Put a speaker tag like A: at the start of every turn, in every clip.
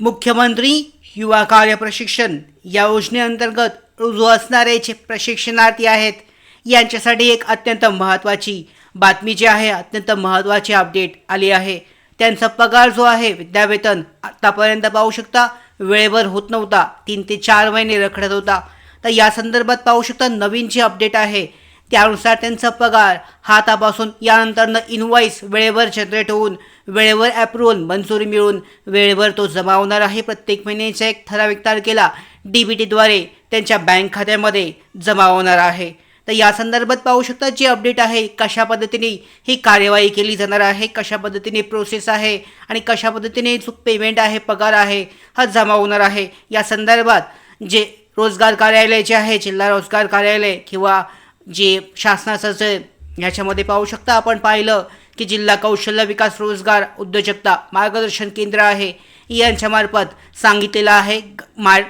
A: मुख्यमंत्री युवा कार्य प्रशिक्षण या योजनेअंतर्गत रुजू असणारे जे प्रशिक्षणार्थी आहेत यांच्यासाठी एक अत्यंत महत्त्वाची बातमी जी आहे अत्यंत महत्त्वाची अपडेट आली आहे. त्यांचा पगार जो आहे विद्यावेतन आत्तापर्यंत पाहू शकता वेळेवर होत नव्हता तीन ते चार महिने रखडत होता. तर या संदर्भात पाहू शकता नवीन जी अपडेट आहे त्यानुसार त्यांचा पगार हातापासून यानंतरनं इनवॉईस वेळेवर जनरेट होऊन वेळेवर ॲप्रुव्हल मंजुरी मिळून वेळेवर तो जमा होणार आहे. प्रत्येक महिन्याच्या एक ठराविक तारखेला डी बी टीद्वारे त्यांच्या बँक खात्यामध्ये जमा होणार आहे. तर या संदर्भात पाहू शकता जी अपडेट आहे कशा पद्धतीने ही कार्यवाही केली जाणार आहे कशा पद्धतीने प्रोसेस आहे आणि कशा पद्धतीने जो पेमेंट आहे पगार आहे हा जमा होणार आहे. या संदर्भात जे रोजगार कार्यालय जे आहे जिल्हा रोजगार कार्यालय किंवा जे शासनाचं जे ह्याच्यामध्ये पाहू शकता आपण पाहिलं की जिल्हा कौशल्य विकास रोजगार उद्योजकता मार्गदर्शन केंद्र आहे. यांच्यामार्फत सांगितलेलं आहे ग-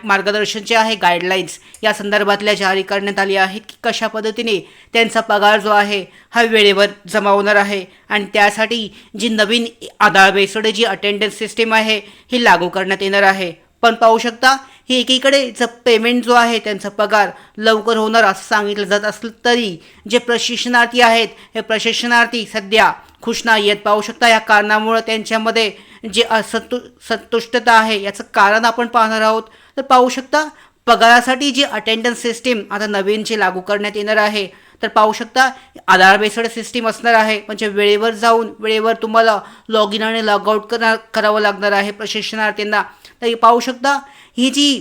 A: मार्गदर्शन जे आहे गाईडलाईन्स या संदर्भातल्या जारी करण्यात आली आहेत की कशा पद्धतीने त्यांचा पगार जो आहे हा वेळेवर जमा होणार आहे. आणि त्यासाठी जी नवीन आधार बेस्ड जी अटेंडन्स सिस्टीम आहे ही लागू करण्यात येणार आहे. पण पाहू शकता हे एकीकडे जर पेमेंट जो आहे त्यांचा पगार लवकर होणार असं सांगितलं जात असलं तरी जे प्रशिक्षणार्थी आहेत हे प्रशिक्षणार्थी सध्या खुश नाही आहेत. पाहू शकता या कारणामुळं त्यांच्यामध्ये जे असंतु संतुष्टता आहे याचं कारण आपण पाहणार आहोत. तर पाहू शकता पगारासाठी जी अटेंडन्स सिस्टीम आता नवीन जी लागू करण्यात येणार आहे तर पाहू शकता आधार बेस्ड सिस्टीम असणार आहे. म्हणजे वेळेवर जाऊन वेळेवर तुम्हाला लॉग इन आणि लॉग आउट करा करावं लागणार आहे प्रशिक्षणार्थींना. तर हे पाहू शकता ही जी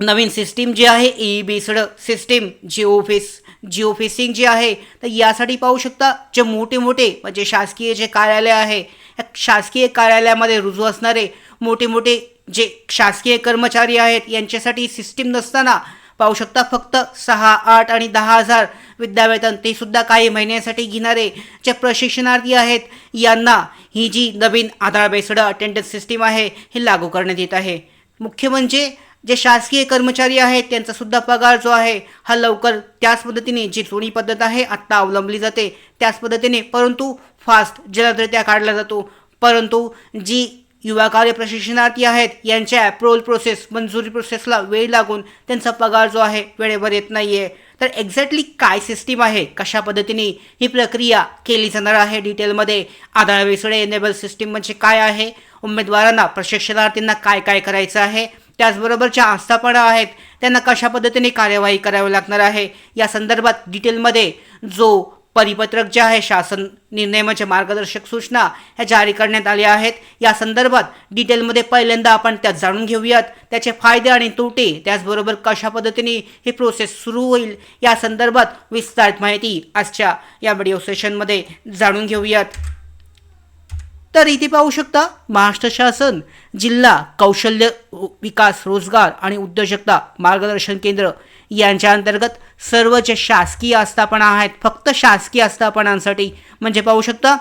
A: नवीन सिस्टीम जी आहे E based system geo face geo fencing जी आहे तर यासाठी पाहू शकता जे मोठे मोठे म्हणजे शासकीय जे कार्यालय आहे या शासकीय कार्यालयामध्ये रुजू असणारे मोठे मोठे जे शासकीय कर्मचारी आहेत यांच्यासाठी सिस्टीम नसताना पाहू शकता फक्त सहा आठ आणि दहा हजार विद्यावेतन ते सुद्धा काही महिन्यासाठी घेणारे जे प्रशिक्षणार्थी आहेत. यांना ही जी नवीन आधार बेसड अटेंडन्स सिस्टीम आहे हे लागू करण्यात येत आहे. मुख्य म्हणजे जे शासकीय कर्मचारी आहेत त्यांचा सुद्धा पगार जो आहे हा लवकर त्याच पद्धतीने जी जुनी पद्धत आहे आत्ता अवलंबली जाते त्याच पद्धतीने. परंतु फास्ट जलदरित्या काढला जातो. परंतु जी युवा कार्य प्रशिक्षणार्थी आहेत. यांच्या अप्रुव्हल प्रोसेस मंजुरी प्रोसेसला वेळ लागून त्यांचा पगार जो आहे वेळेवर येत नाही आहे तर एक्झॅक्टली काय सिस्टीम आहे? कशा पद्धतीने ही प्रक्रिया केली जाणार आहे डिटेलमध्ये आधार बेस्ड एनेबल सिस्टीम म्हणजे काय आहे? उमेदवारांना प्रशिक्षणार्थींना काय काय करायचं आहे? त्याचबरोबर ज्या आस्थापना आहेत. त्यांना कशा पद्धतीने कार्यवाही करावी लागणार आहे? या संदर्भात डिटेलमध्ये जो परिपत्रक जे आहे शासन निर्णय म्हणजे मार्गदर्शक सूचना ह्या जारी करण्यात आल्या आहेत. या संदर्भात डिटेलमध्ये पहिल्यांदा आपण त्यात जाणून घेऊयात. त्याचे फायदे आणि तोटे त्याचबरोबर कशा पद्धतीने ही प्रोसेस सुरू होईल या संदर्भात विस्तारित माहिती आजच्या या व्हिडिओ सेशनमध्ये जाणून घेऊयात. तर इथे पाहू शकता महाराष्ट्र शासन जिल्हा कौशल्य विकास रोजगार आणि उद्योजकता मार्गदर्शन केंद्र यांच्या अंतर्गत सर्व जे शासकीय आस्थापना आहेत फक्त शासकीय आस्थापनांसाठी म्हणजे पाहू शकता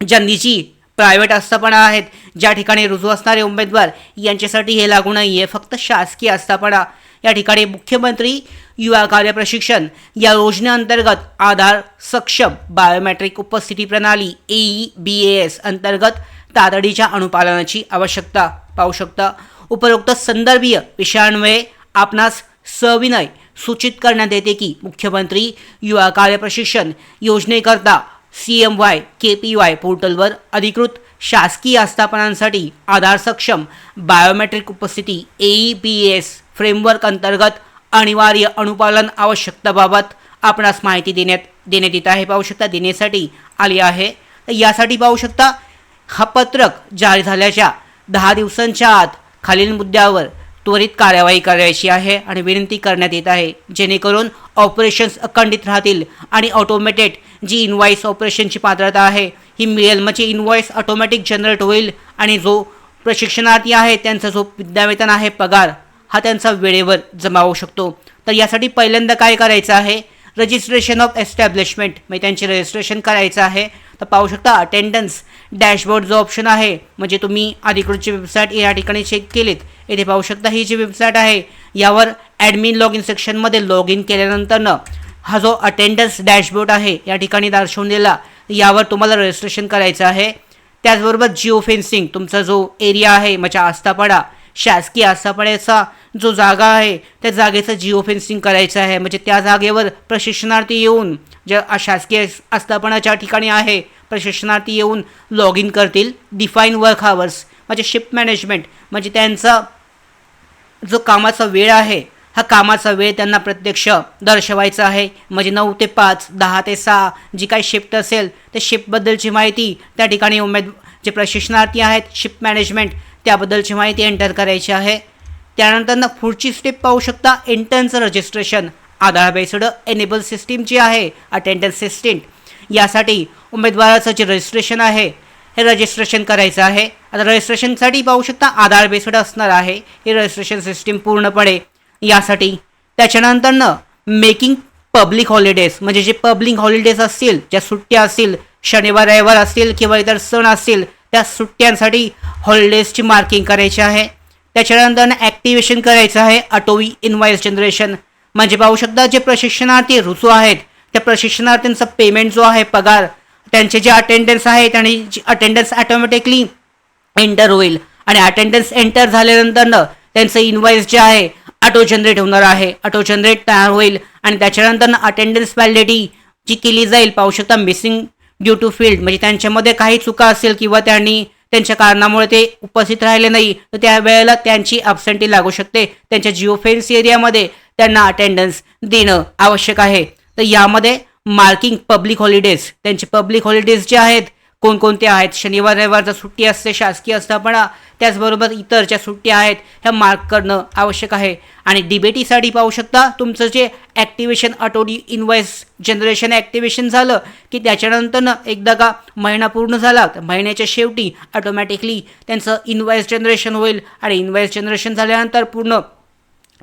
A: ज्या निजी प्रायव्हेट आस्थापना आहेत ज्या ठिकाणी रुजू असणारे उमेदवार यांच्यासाठी हे लागू नाही आहे फक्त शासकीय आस्थापना. या ठिकाणी मुख्यमंत्री युवा कार्य प्रशिक्षण या योजनेअंतर्गत आधार सक्षम बायोमेट्रिक उपस्थिती प्रणाली ए बी ए एस अंतर्गत तातडीच्या अनुपालनाची आवश्यकता पाहू शकता. उपरोक्त संदर्भीय विषयांमुळे आपणास सविनय सूचित करण्यात येते की मुख्यमंत्री युवा कार्य प्रशिक्षण योजनेकरता C M Y K P Y पोर्टलवर अधिकृत शासकीय आस्थापनांसाठी आधार सक्षम बायोमेट्रिक उपस्थिती ए पी एस फ्रेमवर्क अंतर्गत अनिवार्य अनुपालन आवश्यकताबाबत आपणास माहिती देण्यात देण्यात येत आहे. पाहू शकता देण्यासाठी आली आहे. तर यासाठी पाहू शकता हा पत्रक जारी झाल्याच्या दहा दिवसांच्या आत खालील मुद्द्यावर त्वरित कार्यवाही करायची आहे आणि विनंती करण्यात येत आहे. जेणेकरून ऑपरेशन्स अखंडित राहतील आणि ऑटोमॅटेड जी इनव्हॉइस ऑपरेशनची पात्रता आहे ही मिळेल. म्हणजे इनवॉईस ऑटोमॅटिक जनरेट होईल आणि जो प्रशिक्षणार्थी आहे त्यांचा जो विद्यावेतन आहे पगार हा त्यांचा वेळेवर जमा होऊ शकतो. तर यासाठी पहिल्यांदा काय करायचं आहे? रजिस्ट्रेशन ऑफ एस्टॅब्लिशमेंट म्हणजे त्यांचे रजिस्ट्रेशन करायचं आहे. तर पाहू शकता अटेंडन्स डॅशबोर्ड जो ऑप्शन आहे म्हणजे तुम्ही अधिकृतची वेबसाईट या ठिकाणी चेक केलीत येथे पाहू शकता ही जी वेबसाईट आहे यावर ॲडमिन लॉग इन सेक्शनमध्ये लॉग इन केल्यानंतरनं हा जो अटेंडन्स डॅशबोर्ड आहे या ठिकाणी दर्शवलेला यावर तुम्हाला रजिस्ट्रेशन करायचं आहे. त्याचबरोबर जिओ फेन्सिंग तुमचा जो एरिया आहे म्हणजे आस्थापडा शासकीय आस्थापाड्याचा जो जागा आहे त्या जागेचं जिओ फेन्सिंग करायचं आहे. म्हणजे त्या जागेवर प्रशिक्षणार्थी येऊन ज्या शासकीय आस्थापनाच्या ठिकाणी आहे प्रशिक्षणार्थी येऊन लॉग इन करतील. डिफाईन वर्क हावर्स म्हणजे शिफ्ट मॅनेजमेंट म्हणजे त्यांचा जो कामाचा वेळ आहे हा कामाचा वेळ त्यांना प्रत्यक्ष दर्शवायचा आहे. म्हणजे नऊ ते पाच दहा ते सहा जी काही शिफ्ट असेल त्या शिफ्टबद्दलची माहिती त्या ठिकाणी उमेद जे प्रशिक्षणार्थी आहेत शिफ्ट मॅनेजमेंट त्याबद्दलची माहिती एंटर करायची आहे. त्यानंतर ना पुढची स्टेप पाहू शकता इंटर्नचं registration. Aadhaar based enable system जी आहे अटेंडन्स सिस्टीम. यासाठी उमेदवाराचं जे रजिस्ट्रेशन आहे हे रजिस्ट्रेशन करायचं आहे. आता रजिस्ट्रेशनसाठी पाहू शकता आधार बेस्ड असणार आहे हे रजिस्ट्रेशन सिस्टीम पूर्णपणे. यासाठी त्याच्यानंतरनं मेकिंग पब्लिक हॉलिडेज म्हणजे जे पब्लिक हॉलिडेज असतील ज्या सुट्ट्या असतील शनिवार रविवार असतील किंवा इतर सण असतील त्या सुट्ट्यांसाठी हॉलिडेजची मार्किंग करायची आहे. त्याच्यानंतर ॲक्टिवेशन करायचं आहे. अटोवी इनवाईस जनरेशन म्हणजे पाहू शकता जे प्रशिक्षणार्थी रुजू आहेत त्या प्रशिक्षणार्थींचा पेमेंट जो आहे पगार त्यांचे जे अटेंडन्स आहे आणि जी अटेंडन्स ॲटोमॅटिकली एंटर होईल. आणि अटेंडन्स एंटर झाल्यानंतरनं त्यांचं इन्व्हॉइस जे आहे ऑटो जनरेट होणार आहे. ऑटो जनरेट तयार होईल. आणि त्याच्यानंतर अटेंडन्स व्हॅलिडिटी जी केली जाईल पाहू शकता मिसिंग ड्यू टू फील्ड म्हणजे त्यांच्यामध्ये काही चुका असेल किंवा त्यांनी त्यांच्या कारणामुळे ते उपस्थित राहिले नाही. तर त्यावेळेला त्यांची अब्सेंटी लागू शकते. त्यांच्या जिओफेन्स एरियामध्ये त्यांना अटेंडन्स देणं आवश्यक आहे. तर यामध्ये मार्किंग पब्लिक हॉलिडेज त्यांचे पब्लिक हॉलिडेज जे आहेत कोणकोणते आहेत? शनिवार रविवारचा सुट्टी असते शासकीय आस्थापना त्याचबरोबर इतर ज्या सुट्ट्या आहेत ह्या मार्क करणं आवश्यक आहे. आणि डिबेटीसाठी पाहू शकता तुमचं जे ॲक्टिवेशन ऑटोडी इनवॉइस जनरेशन ॲक्टिवेशन झालं की त्याच्यानंतरनं एकदा का महिना पूर्ण झाला तर महिन्याच्या शेवटी ऑटोमॅटिकली त्यांचं इनवॉइस जनरेशन होईल. आणि इनवॉइस जनरेशन झाल्यानंतर पूर्ण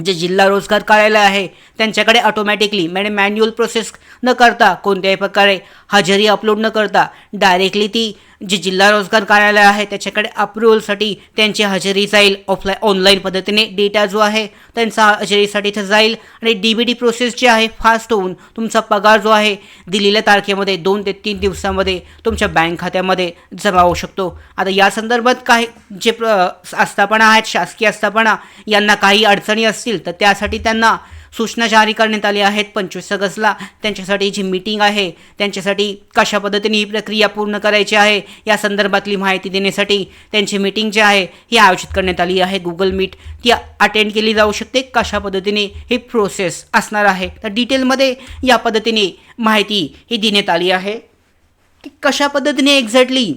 A: जे जिल्हा रोजगार कार्यालय आहे त्यांच्याकडे ऑटोमॅटिकली म्हणजे मॅन्युअल प्रोसेस न करता कोणत्याही प्रकारे हजेरी अपलोड न करता डायरेक्टली ती जे जिल्हा रोजगार कार्यालय आहे त्याच्याकडे अप्रुव्हलसाठी त्यांची हजेरी जाईल. ऑफलाईन ऑनलाईन पद्धतीने डेटा जो आहे त्यांचा हजेरीसाठी इथं जाईल. आणि डी बी डी प्रोसेस जी आहे फास्ट होऊन तुमचा पगार जो आहे दिलेल्या तारखेमध्ये दोन ते तीन दिवसामध्ये तुमच्या बँक खात्यामध्ये जमा होऊ शकतो. आता या संदर्भात काही जे प्र आस्थापना आहेत शासकीय आस्थापना यांना काही अडचणी असतील तर त्यासाठी त्यांना सूचना जारी करण्यात आली आहेत. पंचवीस ऑगस्टला त्यांच्यासाठी जी मीटिंग आहे त्यांच्यासाठी कशा पद्धतीने ही प्रक्रिया पूर्ण करायची आहे या संदर्भातली माहिती देण्यासाठी त्यांची मीटिंग जी आहे ही आयोजित करण्यात आली आहे. गुगल मीट ती अटेंड केली जाऊ शकते. कशा पद्धतीने ही प्रोसेस असणार आहे तर डिटेलमध्ये या पद्धतीने माहिती ही देण्यात आली आहे. की कशा पद्धतीने एक्झॅक्टली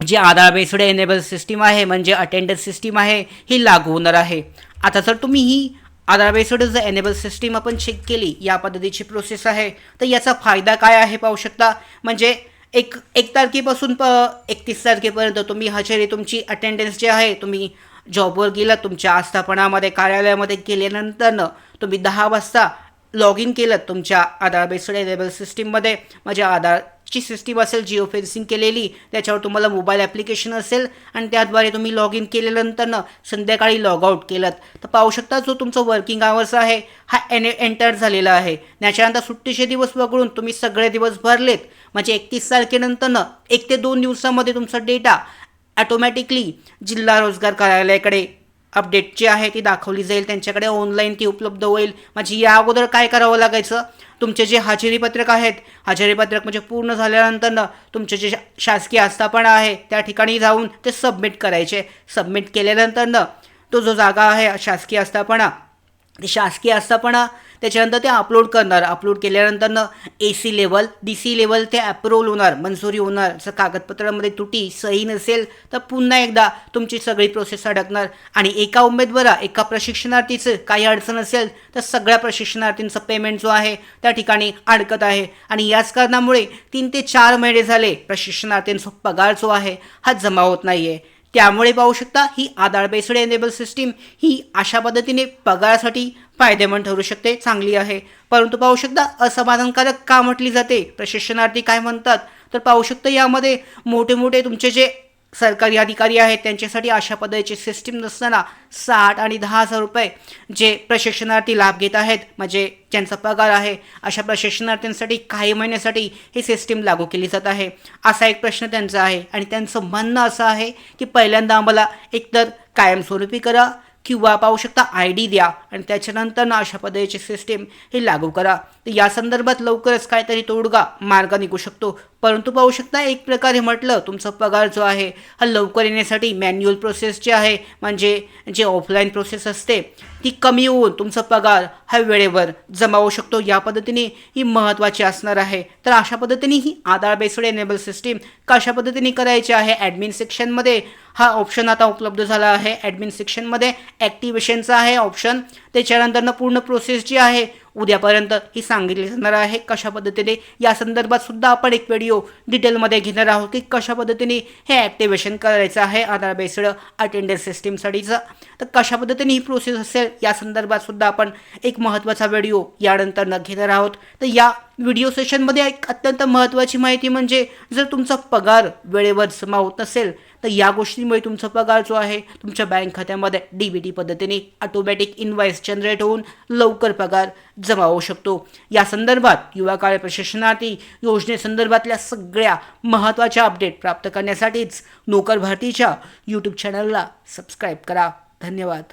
A: जी आधार बेस्ड एनेबल सिस्टीम आहे म्हणजे अटेंडन्स सिस्टीम आहे ही लागू होणार आहे. आता जर तुम्ही ही आधार जर एनेबल सिस्टीम आपण चेक केली या पद्धतीची प्रोसेस आहे तर याचा फायदा काय आहे पाहू शकता? म्हणजे एक एक तारखेपासून प एकतीस तारखेपर्यंत तुम्ही हजेरी तुमची अटेंडन्स जी आहे तुम्ही जॉबवर गेलात तुमच्या आस्थापनामध्ये कार्यालयामध्ये गेल्यानंतरनं तुम्ही दहा वाजता लॉग इन केलं तुमच्या आधार बेस्ड एनेबल सिस्टीममध्ये म्हणजे ची सिस्टीम असेल जिओ फेन्सिंग केलेली त्याच्यावर तुम्हाला मोबाईल ॲप्लिकेशन असेल आणि त्याद्वारे तुम्ही लॉग इन केल्यानंतरनं संध्याकाळी लॉग आऊट केलं तर पाहू शकता जो तुमचं वर्किंग आवर्स आहे हा एन एंटर झालेला आहे. त्याच्यानंतर सुट्टीचे दिवस वगळून तुम्ही सगळे दिवस भरलेत. म्हणजे एकतीस तारखेनंतरनं एक ते दोन दिवसामध्ये तुमचा डेटा ॲटोमॅटिकली जिल्हा रोजगार कार्यालयाकडे अपडेट जी आहे ती दाखवली जाईल त्यांच्याकडे ऑनलाईन ती उपलब्ध होईल. म्हणजे या अगोदर काय करावं लागायचं? तुमचे जे हजेरी पत्रक आहेत हजेरी पत्रक म्हणजे पूर्ण झाल्यानंतर तुमचे जे शा- शासकीय आस्थापना आहे त्या ठिकाणी जाऊन ते सबमिट करायचे. सबमिट केल्यानंतर तो जो जागा आहे शासकीय आस्थापना ती शासकीय आस्थापना त्याच्यानंतर ते अपलोड करणार. Upload केल्यानंतरनं A C level D C level ते अप्रूव्हल होणार मंजुरी होणार. जर कागदपत्रामध्ये त्रुटी सही नसेल तर पुन्हा एकदा तुमची सगळी प्रोसेस अडकणार. आणि एका उमेदवारा एका प्रशिक्षणार्थीचं काही अडचण असेल तर सगळ्या प्रशिक्षणार्थींचं पेमेंट जो आहे त्या ठिकाणी अडकत आहे. आणि याच कारणामुळे तीन ते चार महिने झाले प्रशिक्षणार्थींचा पगार जो आहे हा जमा होत नाही आहे त्यामुळे पाहू शकता ही आधार बेस्ड एनेबल सिस्टीम ही अशा पद्धतीने पगारासाठी फायदेमंद ठरू शकते चांगली आहे. परंतु पाहू शकता असमाधानकारक का म्हटली जाते? प्रशिक्षणार्थी काय म्हणतात? तर पाहू शकता यामध्ये मोठे मोठे तुमचे जे सरकारी अधिकारी आहेत त्यांच्यासाठी अशा पद्धतीची सिस्टीम नसताना साठ आणि दहा हजार रुपये जे प्रशिक्षणार्थी लाभ घेत आहेत म्हणजे ज्यांचा पगार आहे अशा प्रशिक्षणार्थींसाठी काही महिन्यासाठी ही सिस्टीम लागू केली जात आहे. असा एक प्रश्न त्यांचा आहे आणि त्यांचं म्हणणं असं आहे की पहिल्यांदा आम्हाला एकतर कायमस्वरूपी करा किंवा पाहू शकता आय डी द्या आणि त्याच्यानंतर ना अशा पद्धतीची सिस्टीम ही लागू करा. तर या संदर्भात लवकरच काहीतरी तोडगा मार्ग निघू शकतो. परंतु पाहू शकता एक प्रकारे म्हटलं तुमचा पगार जो आहे हा लवकर येण्यासाठी मॅन्युअल प्रोसेस जे आहे म्हणजे जे ऑफलाईन प्रोसेस असते ती कमी होऊन तुमचा पगार हा वेळेवर जमा होऊ शकतो. या पद्धतीने ही महत्त्वाची असणार आहे. तर अशा पद्धतीने ही आधार बेस्ड एनेबल सिस्टीम कशा पद्धतीने करायची आहे? ॲडमिन सेक्शनमध्ये हा ऑप्शन आता उपलब्ध झाला आहे. ॲडमिन सेक्शनमध्ये ॲक्टिवेशनचा आहे ऑप्शन त्याच्यानंतरनं पूर्ण प्रोसेस जी आहे उद्यापर्यंत ही सांगितली जाणार आहे कशा पद्धतीने. या संदर्भात सुद्धा आपण एक व्हिडिओ डिटेलमध्ये घेणार आहोत की कशा पद्धतीने हे ॲक्टिवेशन करायचं आहे आधार बेस्ड अटेंडन्स सिस्टीमसाठीचं तर कशा पद्धतीने ही प्रोसेस असेल या संदर्भात सुद्धा आपण एक महत्त्वाचा व्हिडिओ यानंतर न घेणार आहोत. तर या व्हिडिओ सेशनमध्ये एक अत्यंत महत्त्वाची माहिती म्हणजे जर तुमचा पगार वेळेवर जमा होत नसेल तर या गोष्टीमुळे तुमचा पगार जो आहे तुमच्या बँक खात्यामध्ये डी बी टी पद्धतीने ऑटोमॅटिक इन्व्हॉइस जनरेट होऊन लवकर पगार जमा होऊ शकतो. या संदर्भात युवा काळ प्रशिक्षणार्थी योजनेसंदर्भातल्या सगळ्या महत्त्वाच्या अपडेट प्राप्त करण्यासाठीच नोकर भारतीच्या यूट्यूब चॅनलला सबस्क्राईब करा. धन्यवाद.